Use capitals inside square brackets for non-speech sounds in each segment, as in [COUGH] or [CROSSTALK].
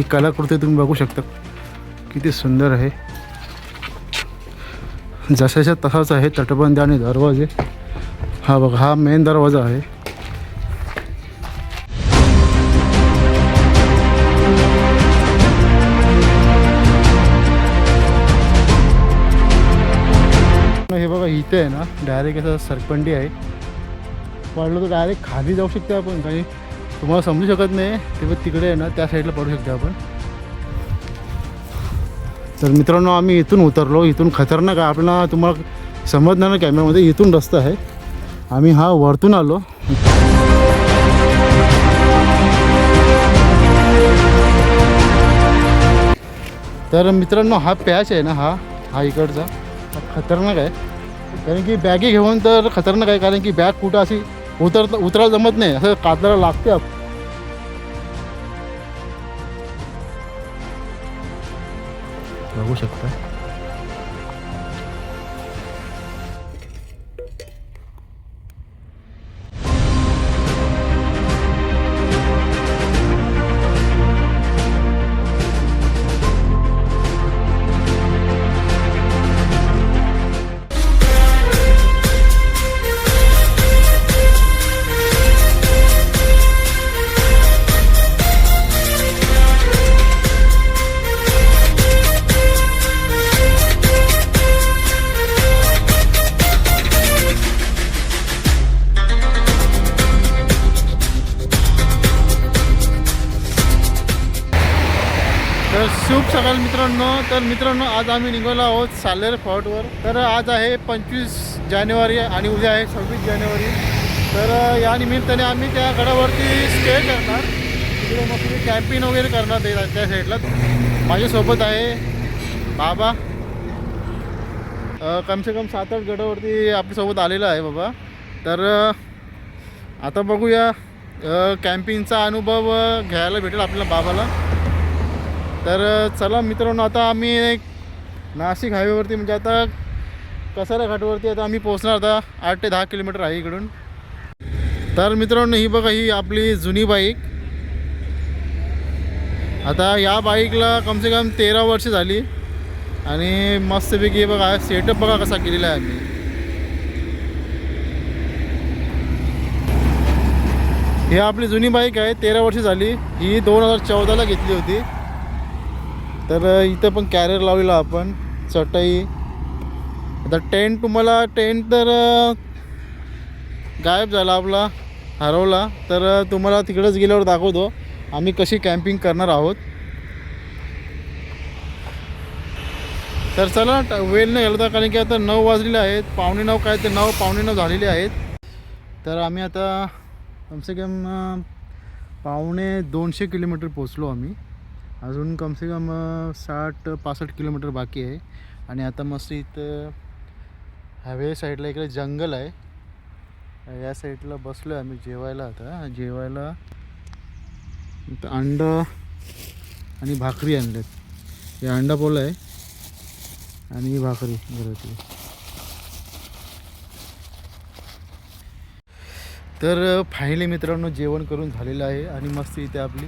ही कलाकृती तुम्ही बघू शकता. किती सुंदर आहे. जशाच्या तसाच आहे तटबंदी आणि दरवाजे. हा बघा हा मेन दरवाजा आहे. हे बघा इथे आहे ना डायरेक्ट असं सरपंडी आहे. पडलं तर डायरेक्ट खाली जाऊ शकते आपण काही तुम्हाला समजू शकत नाही ते पण तिकडे आहे ना त्या साईडला पडू शकते आपण. तर मित्रांनो आम्ही इथून उतरलो. इथून खतरनाक आहे. आपल्याला तुम्हाला समजणार ना कॅमेरामध्ये इथून रस्ता आहे. आम्ही हा वरतून आलो. तर मित्रांनो हा पॅच आहे ना हा हा इकडचा. खतरनाक आहे. कारण की बॅगे घेऊन तर खतरनाक आहे. कारण की बॅग कुठं अशी उतर उतरायला जमत नाही. असं कातराला लागते बघू शकता. तर मित्रांनो आज आम्ही निघालो आहोत सालेर फॉर्टवर तर आज आहे पंचवीस जानेवारी आणि उद्या आहे सव्वीस जानेवारी. तर या निमित्ताने आम्ही त्या गडावरती स्टे करणार. तिकडे तुम्ही कॅम्पिंग वगैरे करणार ते त्या साईडला माझ्यासोबत आहे बाबा. कमसे कम सात आठ गडावरती आपल्यासोबत आलेला आहे बाबा. तर आता बघूया कॅम्पिंगचा अनुभव घ्यायला भेटेल आपल्याला बाबाला. तर चला मित्रांनो आता आम्ही एक नाशिक हायवेवरती म्हणजे आता कसारा घाटवरती आता आम्ही पोहोचणार आता. आठ ते दहा किलोमीटर आहे इकडून. तर मित्रांनो ही बघा ही आपली जुनी बाईक. आता या बाईकला कमसे कम तेरा वर्ष झाली. आणि मस्तपैकी बघा सेटअप बघा कसा केलेला आहे आम्ही. ही आपली जुनी बाईक आहे तेरा वर्ष झाली. ही दोन हजार चौदाला घेतली होती. तर इथं पण कॅरियर लावलेला आपण. चटई. आता टेंट तुम्हाला टेंट तर गायब झाला आपला हरवला. तर तुम्हाला तिकडंच गेल्यावर दाखवतो. आम्ही कशी कॅम्पिंग करणार आहोत. तर चला ट- वेळ नाही घालता कारण की आता नऊ वाजलेले आहेत. पावणे नऊ काय ते नऊ पावणे नऊ झालेले आहेत. तर आम्ही आता कमसे कम पावणे दोनशे किलोमीटर पोचलो आम्ही. अजून कमसे कम साठ पासष्ट किलोमीटर बाकी आहे. आणि आता मस्त इथं हायवे साईडला इकडे जंगल आहे. या साईडला बसलो आहे आम्ही जेवायला आता. जेवायला इथं अंड आणि भाकरी आणल्यात हे अंडा पोला आहे आणि भाकरी घरातली. तर फायनली मित्रांनो जेवण करून झालेलं आहे आणि मस्त इथे आपली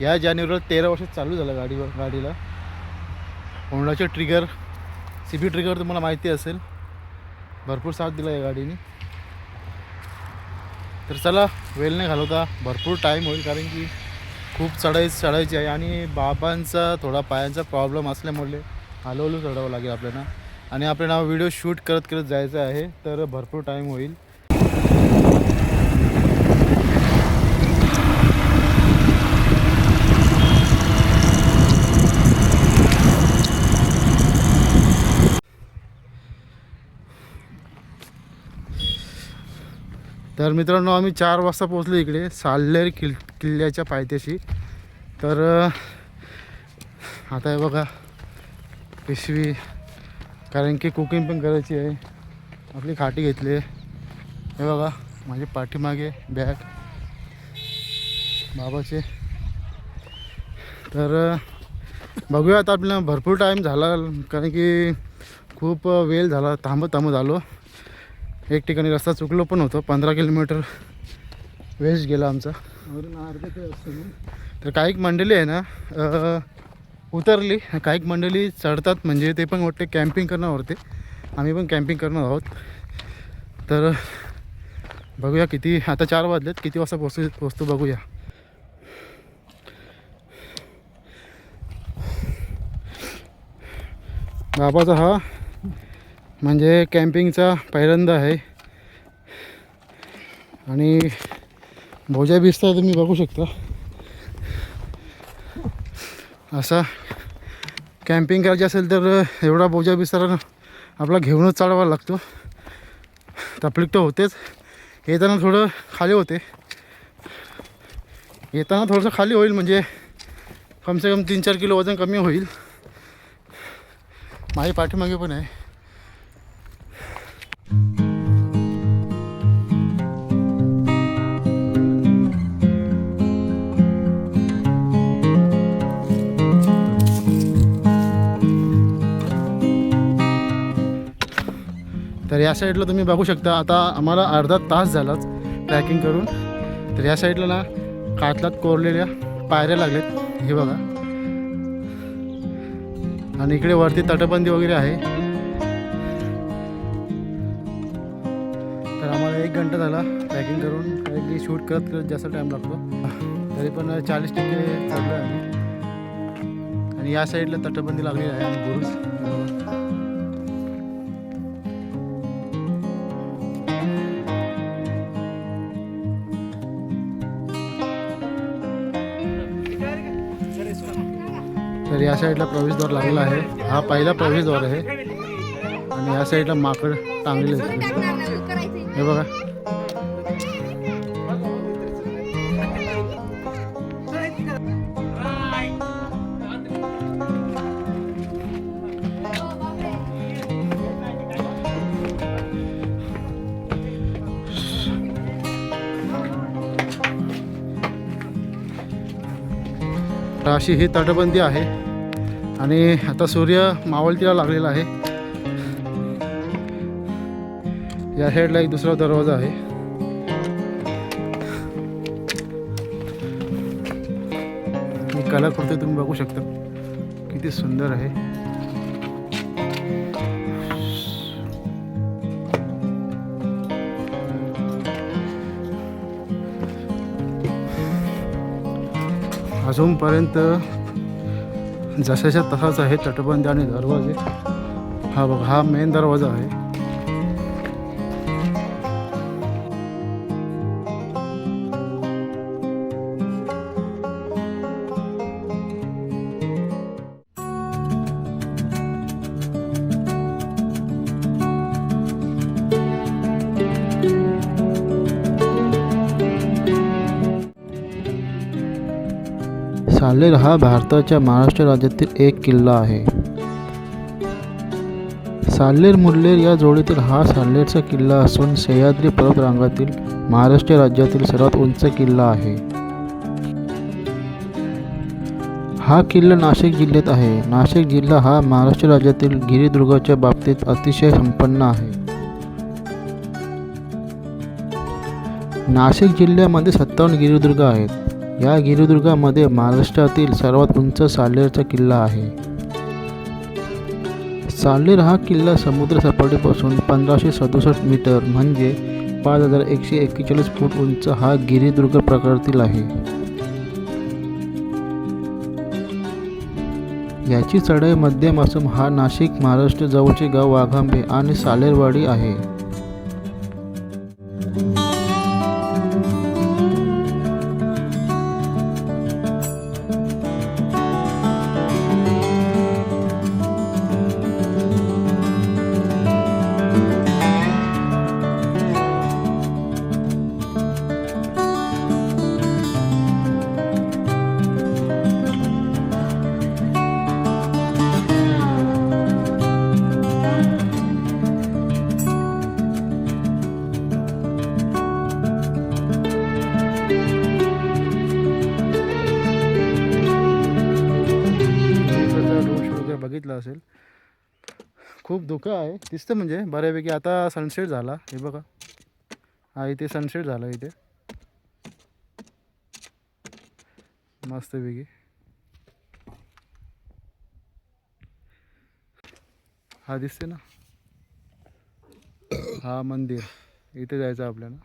या जानेवारीला तेरा वर्ष चालू झालं गाडीवर गाडीला. होंडाचे ट्रिगर सी बी ट्रिगर तुम्हाला माहिती असेल. भरपूर साथ दिला या गाडीने. तर चला वेल नाही घालवता. भरपूर टाईम होईल कारण की खूप चढाई चढायची आहे आणि बाबांचा थोडा पायांचा प्रॉब्लेम असल्यामुळे हळूहळू चढावं लागेल आपल्याला. आणि आपल्याला व्हिडिओ शूट करत करत जायचं आहे तर भरपूर टाईम होईल. तर मित्रांनो आम्ही चार वाजता पोचलो इकडे साल्लेर किल किल्ल्याच्या पायथ्याशी. तर आता हे बघा पिशवी कारण की कुकिंग पण करायची आहे. आपली खाटी घेतली आहे. हे बघा माझी पाठीमागे बॅग बाबाचे. तर बघूया आता आपल्याला भरपूर टाईम झाला कारण की खूप वेळ झाला थांबत थांबत आलो. एक ठिकाणी रस्ता चुकलो पण होतो. पंधरा किलोमीटर वेस्ट गेला आमचा. तर काही मंडळी आहे ना उतरली. काही मंडळी चढतात म्हणजे ते पण वाटते कॅम्पिंग करणार होते. आम्ही पण कॅम्पिंग करणार आहोत. तर बघूया किती आता चार वाजलेत. किती वाजता पोचतो पोचतो बघूया. बाबाचा हा म्हणजे कॅम्पिंगचा पहिल्यांदा आहे. आणि भोजा बिस्ता तुम्ही बघू शकता. असा कॅम्पिंग करायची असेल तर एवढा बोजा बिस्तारा आपला घेऊनच चालवावा लागतो. तकलीफ तर होतेच. येताना थोडं खाली होते. येताना थोडंसं खाली होईल म्हणजे कमसे कम तीन चार किलो वजन कमी होईल. माझी पाठीमागे पण आहे. तर या साईडला तुम्ही बघू शकता आता आम्हाला अर्धा तास झालाच ट्रॅकिंग करून. तर या साईडला ना कातलात कोरलेल्या पायऱ्या लागल्यात हे बघा. आणि इकडे वरती तटबंदी वगैरे आहे. तर आम्हाला एक घंटा झाला ट्रॅकिंग करून कारण शूट करत करत जास्त टाईम लागतो. तरी पण चाळीस टक्के चाललं आहे आणि या साईडला तटबंदी लागलेली आहे आणि बुरुज. साईडला प्रवेशद्वार लागलेला आहे. हा पहिला प्रवेशद्वार आहे. आणि या साईडला माकड टांगलेले हे बघा. राशी अशी ही तटबंदी आहे. आणि आता सूर्य मावळतीला लागलेला आहे. या साईडला एक दुसरा दरवाजा आहे. कलाकृती कलर तुम्ही बघू शकता किती सुंदर आहे. अजूनपर्यंत जशाच्या तसाच आहे तटबंदी आणि दरवाजे. हा बघा हा मेन दरवाजा आहे. ग्वाल्हेर हा भारताच्या महाराष्ट्र राज्यातील एक किल्ला आहे. साल्लेर मुल्लेर या जोडीतील हा साल्लेरचा किल्ला असून सह्याद्री पर्वतरांगातील महाराष्ट्र राज्यातील सर्वात उंच किल्ला आहे. हा किल्ला नाशिक जिल्ह्यात आहे. नाशिक जिल्हा हा महाराष्ट्र राज्यातील गिरिदुर्गाच्या बाबतीत अतिशय संपन्न आहे. नाशिक जिल्ह्यामध्ये सत्तावन्न गिरिदुर्ग आहेत. या गिरिदुर्गामध्ये महाराष्ट्रातील सर्वात उंच साल्हेरचा किल्ला आहे. साल्हेर हा किल्ला समुद्र सपाटीपासून पंधराशे सदुसष्ट मीटर म्हणजे पाच हजार एकशे एक्केचाळीस फूट उंच हा गिरिदुर्ग प्रकारातील आहे. याची चढाई मध्यम असून हा नाशिक महाराष्ट्र जवळचे गाव वाघांबे आणि सालेरवाडी आहे. धुकं आहे. दिसतं म्हणजे बऱ्यापैकी आता सनसेट झाला. हे बघा. हा इथे सनसेट झाला इथे. मस्तपैकी. हा दिसते ना? हा मंदिर. इथे जायचं आपल्याला.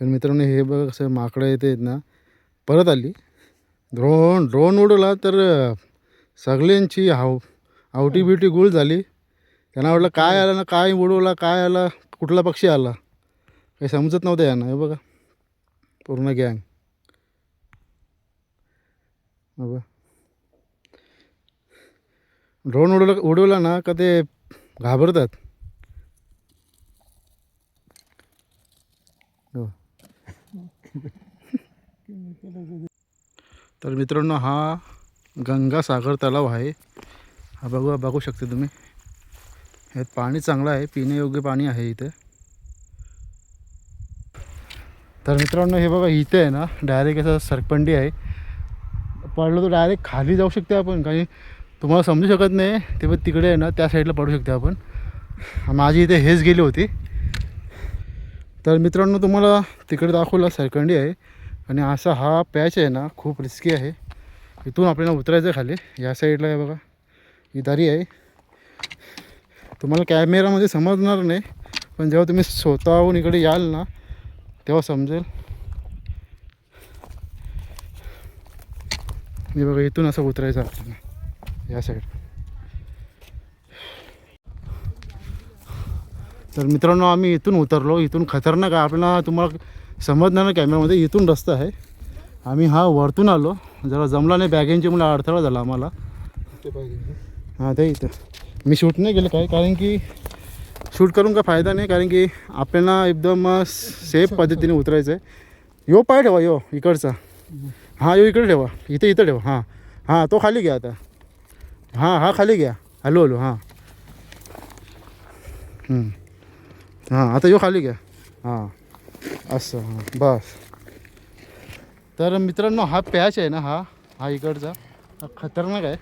तर मित्रांनो हे बघा कसं माकडं येते आहेत ना. परत आली. ड्रोन ड्रोन उडवला तर सगळ्यांची हाव आवटी बिवटी गुळ झाली. त्यांना वाटलं काय आलं ना काय उडवला काय आला कुठला पक्षी आला? काही समजत नव्हतं यांना हे बघा. पूर्ण गँग. बघा. ड्रोन उडवला उडवला ना का ते घाबरतात? हो. [LAUGHS] [LAUGHS] तर मित्रांनो हा गंगासागर तलाव आहे. हा बघू बघू शकता तुम्ही. ह्यात पाणी चांगलं आहे पिण्यायोग्य पाणी आहे इथे. तर मित्रांनो हे बघा इथे आहे ना डायरेक्ट असं सरपंडी आहे. पडलो तर डायरेक्ट खाली जाऊ शकते आपण काही तुम्हाला समजू शकत नाही. ते पण तिकडे आहे ना त्या साईडला पडू शकते आपण. माझी इथे हेच गेली होती. तर मित्रांनो तुम्हाला तिकडे दाखवला सरकंडी आहे. आणि असा हा पॅच आहे ना खूप रिस्की आहे. इथून आपल्याला उतरायचं आहे खाली. या साईडला आहे बघा. ही दारी आहे. तुम्हाला कॅमेरामध्ये समजणार नाही पण जेव्हा तुम्ही स्वतःहून इकडे याल ना तेव्हा समजेल. मी बघा इथून असं उतरायचं आपल्याला. या साईड तर मित्रांनो आम्ही इथून उतरलो. इथून खतरनाक आहे. आपल्याला तुम्हाला समजणार ना कॅमेरामध्ये इथून रस्ता आहे. आम्ही हा वरतून आलो. जरा जमला नाही बॅगेंची मला अडथळा झाला आम्हाला. हां ते इथं. मी शूट नाही केलं काय कारण की शूट करून काय फायदा नाही कारण की आपल्याला एकदम सेफ पद्धतीने उतरायचं आहे यो पाय ठेवा यो इकडचा. हां यो इकडे ठेवा. इथे इथं ठेवा. हां हां तो खाली घ्या आता. हां हा खाली घ्या. हॅलो हॅलो हां. हां आता यो खाली घ्या. हां. असं हां बस. तर मित्रांनो हा पॅच आहे ना हा हा इकडचा. हा खतरनाक आहे.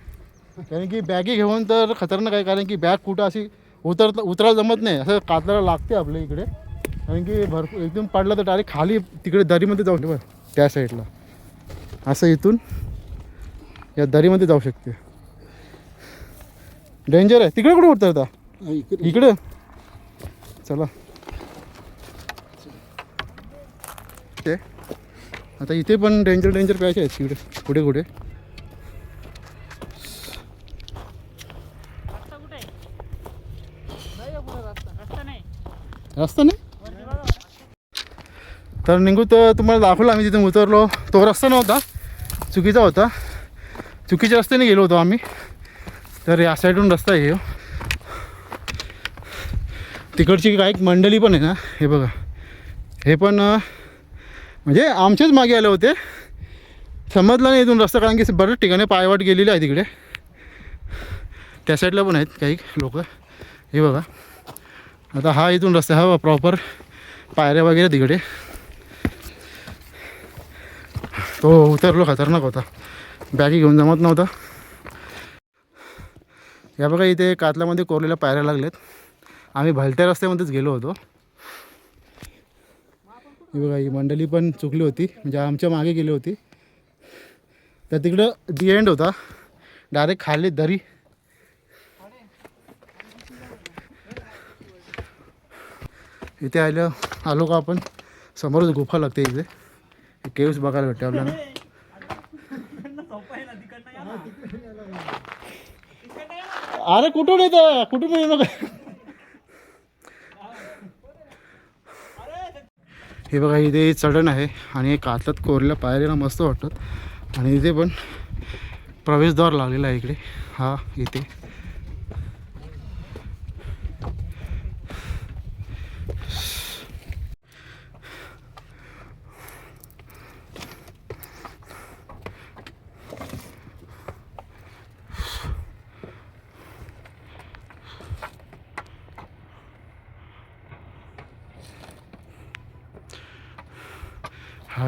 कारण की बॅगी घेऊन तर खतरनाक आहे कारण की बॅग कुठं अशी उतर उतरायला जमत नाही. असं कातराला लागते आपल्या इकडे. कारण की भरपूर एकदम पडलं तर डायरेक्ट खाली तिकडे दरीमध्ये जाऊ शकते बरं त्या साईडला असं इथून या दरीमध्ये जाऊ शकते. डेंजर आहे. तिकडे कुठे उतरता? इकडे? चला. ते आता इथे पण डेंजर डेंजर पॅच आहेत तिकडे कुठे कुठे रस्ता? नाही. पुढे रस्ता. तर निघू तर तुम्हाला दाखवलं आम्ही तिथे उतरलो. तो रस्ता नव्हता. चुकीचा होता. चुकीच्या रस्त्याने गेलो होतो आम्ही. तर या साईडून रस्ता आहे. तिकडची काही मंडळी पण आहे ना हे बघा. हे पण म्हणजे आमचेच मागे आले होते. समजलं नाही इथून रस्ता कारण की बऱ्याच ठिकाणी पायवाट गेलेली आहे तिकडे. त्या साईडला पण आहेत काही लोक. हे बघा. आता हा इथून रस्ता हा प्रॉपर पायऱ्या वगैरे तिकडे. तो उतरलो खतरनाक होता. बॅगी घेऊन जमत नव्हता. या बघा इथे कातल्यामध्ये कोरलेल्या पायऱ्या लागल्यात. आम्ही भलत्या रस्त्यामध्येच गेलो होतो. ही बघा ही मंडळी पण चुकली होती म्हणजे आमच्या मागे गेली होती. तर तिकडं दी एंड होता. डायरेक्ट खाली दरी. इथे आलं आलो का आपण? समोरच गुफा लागते इथे. केव्स बघायला भेटते आपल्याला. अरे कुठून येतं? कुठून येऊ नका हे बघा इथे चढण आहे आणि एक कातलात कोरल्या पायरीला मस्त वाटतात आणि इथे पण प्रवेशद्वार लागलेला आहे इकडे. हा इथे.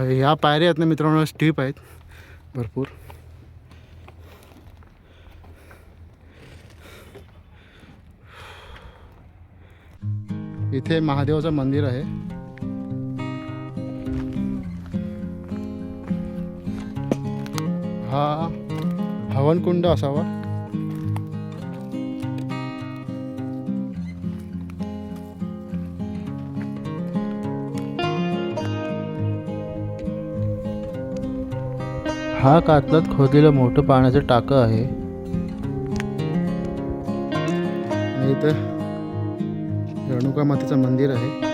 ह्या पायऱ्या आहेत ना मित्रांनो स्टीप आहेत. भरपूर. इथे महादेवाचं मंदिर आहे. हा हवनकुंड असावा. हा कातलात खोदलेलं मोठं पाण्याचं टाकं आहे. इथं रेणुका मातेचं मंदिर आहे.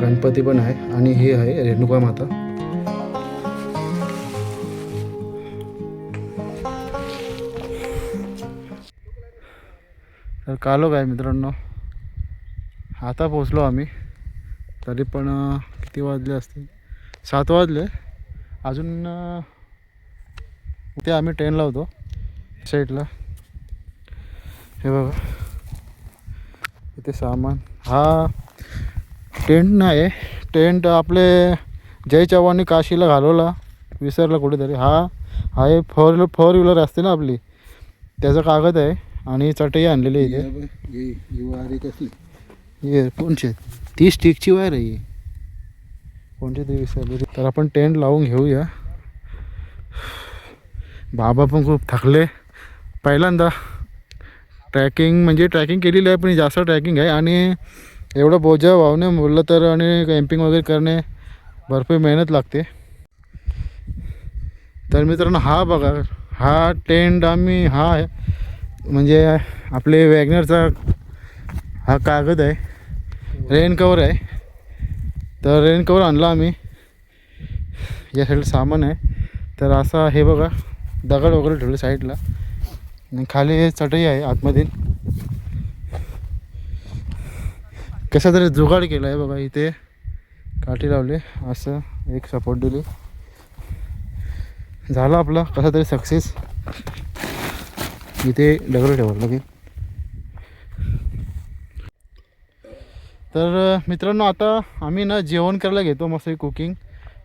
गणपती पण आहे आणि हे आहे रेणुका माता. तर कालो काय मित्रांनो? आता पोचलो आम्ही. तरी पण किती वाजले असतील? सात वाजले. अजून ते आम्ही ट्रेनला होतो. साईडला हे बघा. इथे सामान. हा. टेंट नाही टेंट आपले जय चव्हाणनी काशीला घालवला. विसरला कुठेतरी. हा हा एक फोर व्हीलर फोर व्हीलर असते ना आपली. त्याचा कागद आहे आणि चटई आणलेली आहे इथे. कसली? ये कोणची ती स्टिकची वायर आहे कोणची ती विसरली. तर आपण टेंट लावून घेऊया. बाबा पण खूप थकले. पहिल्यांदा ट्रॅकिंग म्हणजे ट्रॅकिंग केलेली आहे पण जास्त ट्रॅकिंग आहे. आणि एवढं बोजा वाहने बोललं तर आणि कॅम्पिंग वगैरे करणे भरपूर मेहनत लागते. तर मित्रांनो हा बघा हा टेंट आम्ही हा आहे. म्हणजे आपले वॅगनरचा हा कागद आहे. रेन कवर आहे. तर रेन कवर आणला आम्ही. या साईड सामान आहे. तर असा हे बघा दगड वगैरे ठेवले साईडला. आणि खाली चटई आहे आतमधील. कसा तरी जुगाड केला आहे बघा इथे. काठी लावले. असं एक सपोर्ट दिली. झाला आपला. कसा तरी सक्सेस इथे दगड ठेवलं की तर मित्रांनो आता आम्ही ना जेवण करायला घेतो मस्त कुकिंग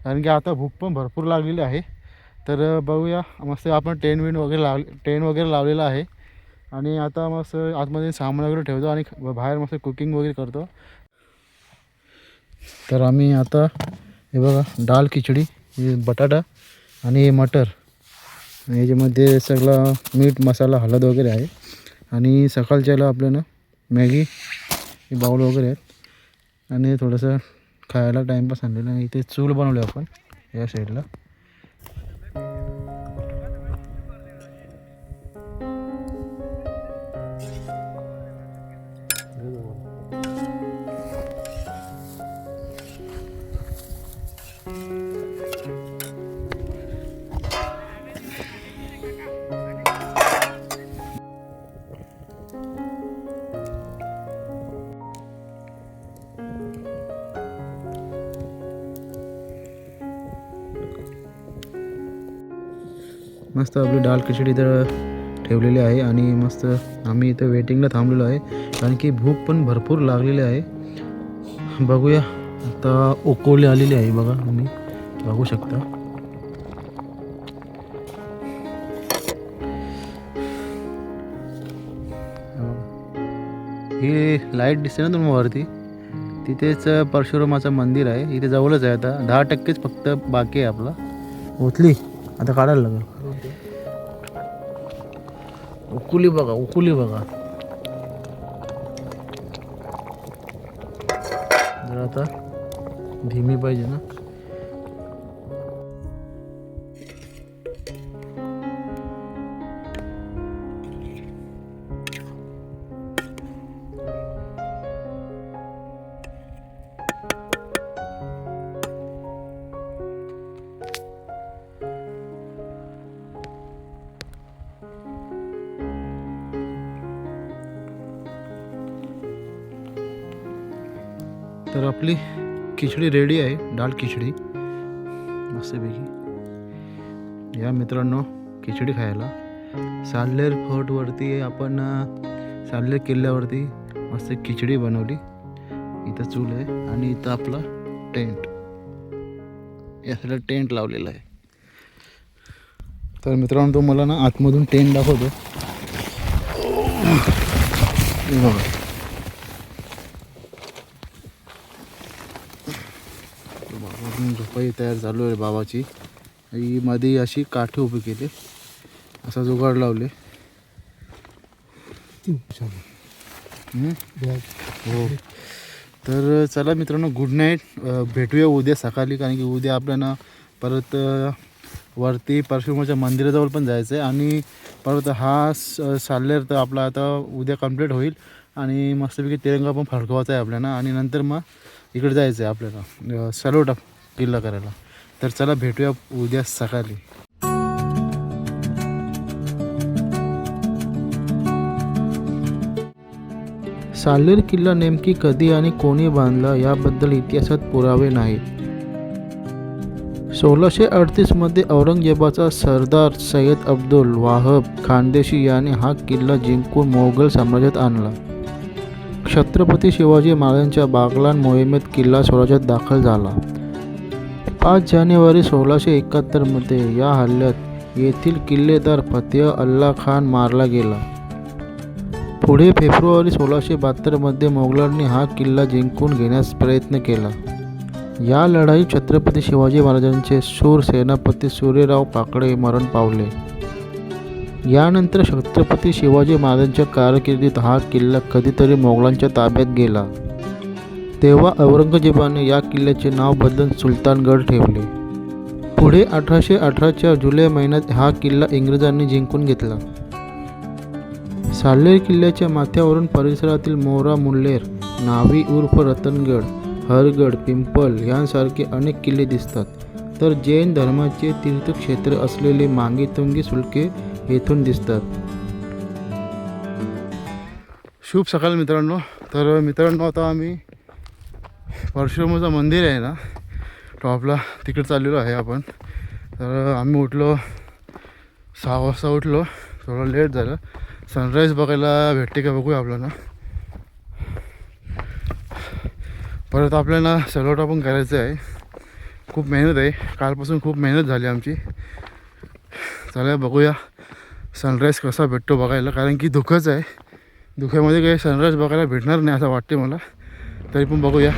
कारण की आता भूक पण भरपूर लागलेली आहे. तर बघूया. मस्त आपण टेन विन वगैरे लाव टेन वगैरे लावलेला आहे. आणि आता मस्त आतमध्ये सामान वगैरे ठेवतो आणि बाहेर मस्त कुकिंग वगैरे करतो. तर आम्ही आता हे बघा डाळ खिचडी बटाटा आणि मटर. याच्यामध्ये सगळं मीठ मसाला हळद वगैरे आहे. आणि सकाळच्याला आपल्याला मॅगी हे बाऊल वगैरे आहेत. आणि थोडंसं खायला टाईमपास आणलेलं आणि इथे चूल बनवले आपण या साईडला मस्त आपली डाळ खिचडी इथं ठेवलेली आहे आणि मस्त आम्ही इथं वेटिंगला थांबलेलो आहे. कारण की भूक पण भरपूर लागलेली आहे. बघूया. आता ओकोली आलेली आहे बघा तुम्ही. बघू शकता. ही लाइट दिसते ना तुम्हाला वरती? तिथेच परशुरामाचं मंदिर आहे. इथे जवळच आहे आता. दहा टक्केच फक्त बाकी आहे आपला. ओतली. आता काढायला लागेल. उकुली बघा उकुली बघा. जर आता धीमी पाहिजे ना. तर आपली खिचडी रेडी आहे डाळ खिचडी. मस्तपैकी. या मित्रांनो खिचडी खायला. साल्लेर फोर्टवरती आपण अं, साल्लेर किल्ल्यावरती मस्त खिचडी बनवली. इथं चूल आहे आणि इथं आपला टेंट. या साईडला टेंट लावलेला आहे. तर मित्रांनो तो मला ना आतमधून टेंट दाखवतो. पपई तयार चालू आहे बाबाची. ही मध्ये अशी काठी उभी केली. असा जुगाड लावले. हो. तर चला मित्रांनो गुड नाईट भेटूया उद्या सकाळी कारण की उद्या आपल्याला परत वरती परशुरामाच्या मंदिराजवळ पण जायचं आहे आणि परत हा स- साल्लेर तर आपला आता उद्या कंप्लीट होईल. आणि मस्तपैकी तिरंगा पण फडकवायचा आहे आपल्याला. आणि नंतर मग इकडे जायचं आहे आपल्याला. अ, सलोटा. किल्ला करायला. तर चला भेटूया उद्या सकाळी. सालेर किल्ला नेमकी कधी आणि कोणी बांधला याबद्दल इतिहासात पुरावे नाहीत. सोळाशे अडतीसमध्ये औरंगजेबाचा सरदार सय्यद अब्दुल वाहब खानदेशी याने हा किल्ला जिंकून मोगल साम्राज्यात आणला. छत्रपती शिवाजी महाराजांच्या बागलान मोहिमेत किल्ला स्वराज्यात दाखल झाला. पाच जानेवारी सोळाशे एकाहत्तरमध्ये या हल्ल्यात येथील किल्लेदार फतेह अल्ला खान मारला गेला. पुढे फेब्रुवारी सोळाशे बहात्तरमध्ये मोगलांनी हा किल्ला जिंकून घेण्यास प्रयत्न केला. या लढाईत छत्रपती शिवाजी महाराजांचे शूर सेनापती सूर्यराव पाकडे मरण पावले. यानंतर छत्रपती शिवाजी महाराजांच्या कारकिर्दीत हा किल्ला कधीतरी मोगलांच्या ताब्यात गेला. तेव्हा औरंगजेबाने या किल्ल्याचे नाव बदलून सुलतानगड ठेवले. पुढे अठराशे अठराच्या जुलै महिन्यात हा किल्ला इंग्रजांनी जिंकून घेतला. सालेर किल्ल्याच्या माथ्यावरून परिसरातील मोरा मुल्लेर नावी उर्फ रतनगड हरगड पिंपल यांसारखे अनेक किल्ले दिसतात. तर जैन धर्माचे तीर्थक्षेत्र असलेले मांगीतुंगी सुलके येथून दिसतात. शुभ सकाळ मित्रांनो. तर मित्रांनो आता आम्ही परशुरामाचं मंदिर आहे ना टॉपला तिकडे चाललेलो आहे आपण. तर आम्ही उठलो सहा वाजता उठलो थोडं लेट झालं. सनराईज बघायला भेटते का बघूया आपल्याला. परत आपल्याला सलोटा पण करायचं आहे. खूप मेहनत आहे. कालपासून खूप मेहनत झाली आमची. चला बघूया सनराईज कसा भेटतो बघायला कारण की धुकंच आहे. धुक्यामध्ये काही सनराईज बघायला भेटणार नाही असं वाटते मला. तरी पण बघूया.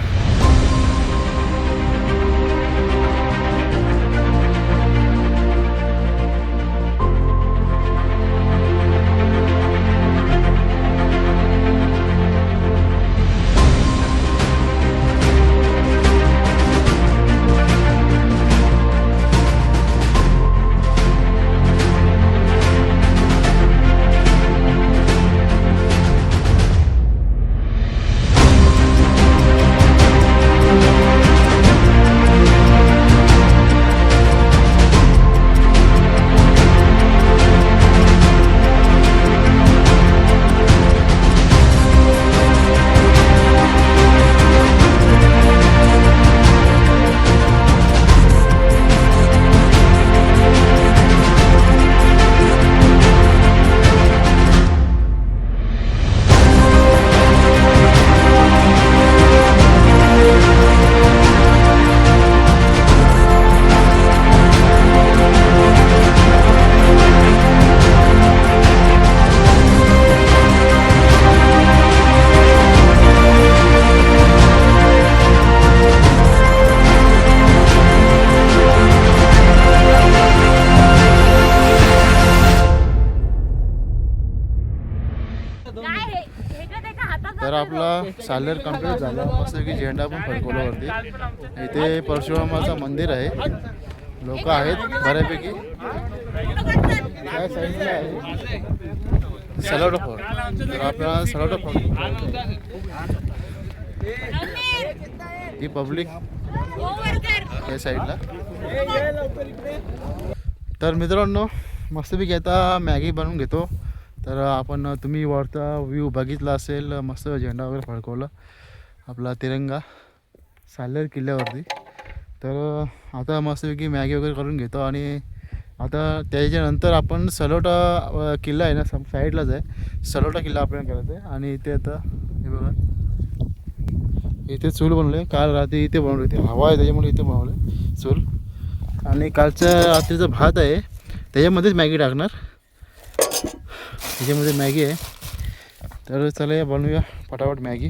सालर कंप्लीट झालं. मस्त की झेंडा पण फडकवला वरती. इथे परशुरामाचं मंदिर आहे. लोक आहेत बऱ्यापैकी. काय साईडला आहे सलाड फोर तर आपल्याला सलाड फोर ही पब्लिक या साईडला. तर मित्रांनो मस्तपैकी आता मॅगी बनवून घेतो. तर आपण तुम्ही वरचा व्ह्यू बघितला असेल मस्त झेंडा वगैरे फडकवला. आपला तिरंगा सालेर किल्ल्यावरती. तर आता मस्तपैकी मॅगी वगैरे करून घेतो आणि आता त्याच्यानंतर आपण सलोटा किल्ला आहे ना सम- साईडलाच आहे. सलोटा किल्ला आपल्याला करायचा आहे आणि इथे आता हे बघा. इथे चूल बनवले काल रात्री इथे बनवली इथे हवा आहे त्याच्यामुळे इथे बनवले चूल. आणि कालच्या रात्रीचा भात आहे. त्याच्यामध्येच मॅगी टाकणार. त्याच्यामध्ये मॅगी आहे. तर चला या बनवूया. पटापट मॅगी.